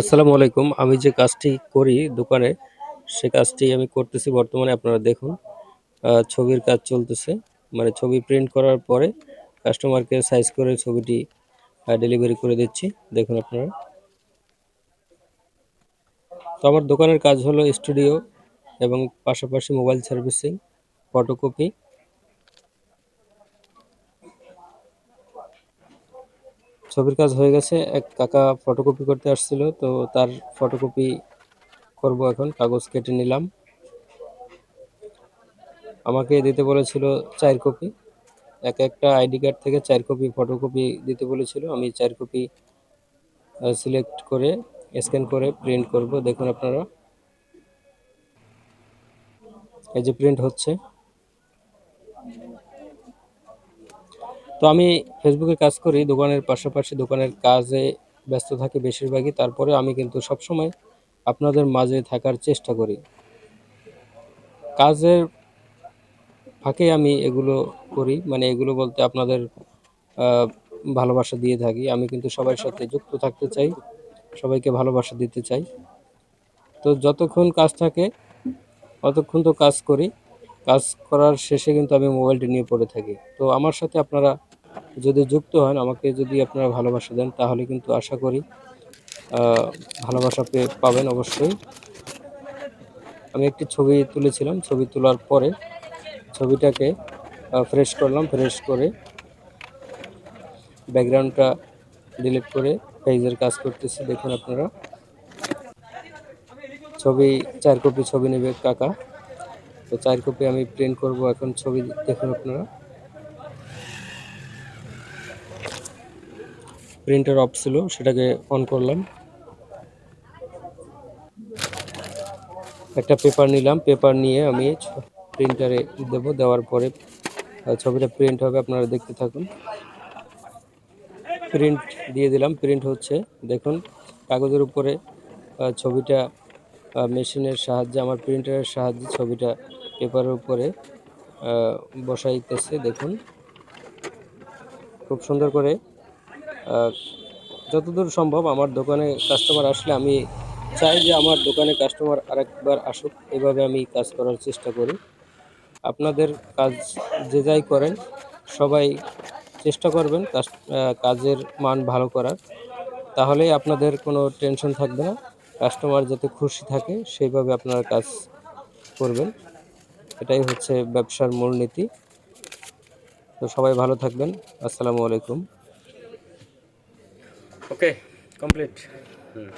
আসসালামু আলাইকুম। আমি যে কাজটি করি দোকানে, সে কাজটি আমি করতেছি বর্তমানে, আপনারা দেখুন। ছবির কাজ চলতেছে। মানে ছবি প্রিন্ট করার পরে কাস্টমারকে সাইজ করে ছবিটি ডেলিভারি করে দিচ্ছি। দেখুন আপনারা। তো আমার দোকানের কাজ হলো স্টুডিও এবং পাশাপাশি মোবাইল সার্ভিসিং ফটোকপি ছবির কাজ হয়ে গেছে। এক কাকা ফটোকপি করতে আসছিল, তো তার ফটোকপি করব এখন, কাগজ কেটে নিলাম। আমাকে দিতে বলেছিল চার কপি এক একটা আইডি কার্ড থেকে চার কপি ফটোকপি দিতে বলেছিল। আমি চার কপি সিলেক্ট করে স্ক্যান করে প্রিন্ট করব। দেখুন আপনারা। এই যে প্রিন্ট হচ্ছে। তো আমি ফেসবুকে কাজ করি, দোকানের পাশাপাশি দোকানের কাজে ব্যস্ত থাকি বেশিরভাগই। তারপরে আমি কিন্তু সবসময় আপনাদের মাঝে থাকার চেষ্টা করি। কাজের ফাঁকে আমি এগুলো করি মানে এগুলো বলতে আপনাদের ভালোবাসা দিয়ে থাকি। আমি কিন্তু সবার সাথে যুক্ত থাকতে চাই, সবাইকে ভালোবাসা দিতে চাই। তো যতক্ষণ কাজ থাকে ততক্ষণ তো কাজ করি। কাজ করার শেষে কিন্তু আমি মোবাইলটি নিয়ে পড়ে থাকি। তো আমার সাথে আপনারা যদি যুক্ত হন, আমাকে যদি আপনারা ভালোবাসা দেন, তাহলে কিন্তু আশা করি ভালোবাসা পেয়ে পাবেন অবশ্যই। আমি একটি ছবি তুলেছিলাম, ছবি তোলার পরে ছবিটাকে ফ্রেশ করলাম ফ্রেশ করে ব্যাকগ্রাউন্ডটা ডিলিট করে পেজের কাজ করতেছি, দেখুন আপনারা। ছবি, চার কপি ছবি নেবে কাকা। তো চার কপি আমি প্রিন্ট করব এখন, ছবি দেখুন আপনারা। প্রিন্টার অফ ছিল, সেটাকে অন করলাম। একটা পেপার নিলাম পেপার নিয়ে আমি প্রিন্টারে দেব, দেওয়ার পরে ছবিটা প্রিন্ট হবে, আপনারা দেখতে থাকুন। প্রিন্ট দিয়ে দিলাম প্রিন্ট হচ্ছে, দেখুন, কাগজের উপরে ছবিটা মেশিনের সাহায্যে, আমার প্রিন্টারের সাহায্যে ছবিটা পেপারের উপরে বসাইতেছে, দেখুন। খুব সুন্দর করে যতদূর সম্ভব আমার দোকানে কাস্টমার আসলে আমি চাই যে আমার দোকানে কাস্টমার আরেকবার আসুক, এভাবে আমি কাজ করার চেষ্টা করি। আপনাদের কাজ যে যাই করেন, সবাই চেষ্টা করবেন কাজের মান ভালো করার। তাহলেই আপনাদের কোনো টেনশন থাকবে না। কাস্টমার যাতে খুশি থাকে, সেইভাবে আপনারা কাজ করবেন। এটাই হচ্ছে ব্যবসার মূলনীতি তো সবাই ভালো থাকবেন। আসসালামু আলাইকুম। Okay complete hmm.